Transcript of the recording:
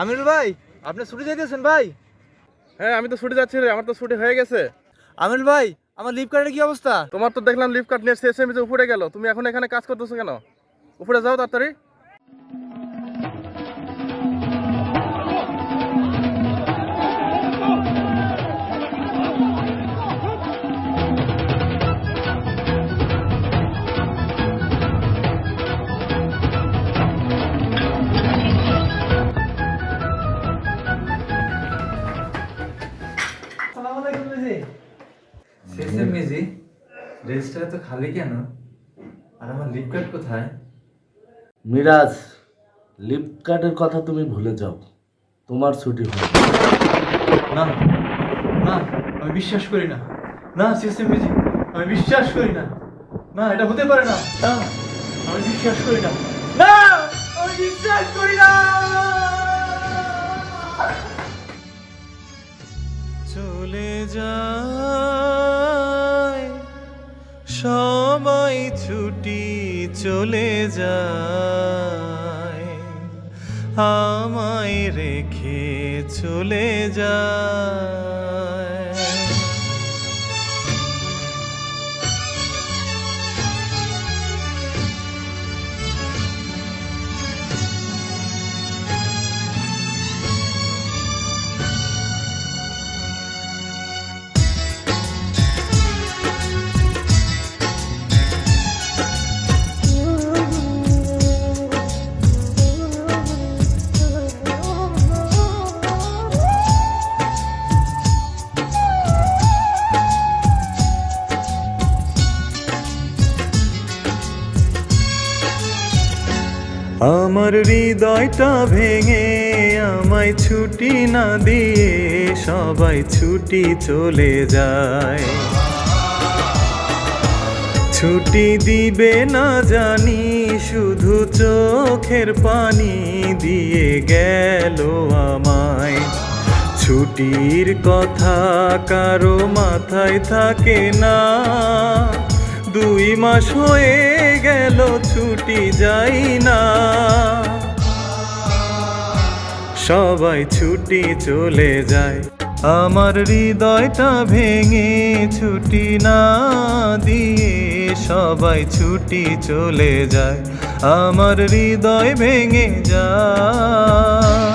আমিরুল ভাই আপনি ছুটি যাইতেছেন ভাই? হ্যাঁ আমি তো ছুটি যাচ্ছি রে আমার তো ছুটি হয়ে গেছে। আমিরুল ভাই আমার লিপ কার্ডের কি অবস্থা? তোমার তো দেখলাম লিভ কার্ড নিয়ে এসএমএস উপরে গেল তুমি এখন এখানে কাজ করতেছো কেন? উপরে যাও তাড়াতাড়ি। শেষে মেজি রেজিস্টার তো খালি কেন? আর আমার লিপ কার্ড কোথায়? মিরাজ লিপ কার্ডের কথা তুমি ভুলে যাও। তোমার ছুটি হবে না না আমি বিশ্বাস করি না। না সিস্টেম মিজি আমি বিশ্বাস করি না। না এটা হতে পারে না। না আমি বিশ্বাস করি না। না আমি বিশ্বাস করি না! সবাই ছুটি চলে যায় আমায় রেখে চলে যায়। আমার হৃদয়টা ভেঙে আমায় ছুটি না দিয়ে সবাই ছুটি চলে যায়। ছুটি দিবে না জানি, শুধু চোখের পানি দিয়ে গেল আমায়। ছুটির কথা কারও মাথায় থাকে না। দুই মাস হয়ে গেল, ছুটি যাই না। সবাই ছুটি চলে যায়, আমার হৃদয়টা ভেঙে ছুটি না দিয়ে। সবাই ছুটি চলে যায়, আমার হৃদয় ভেঙে যায়।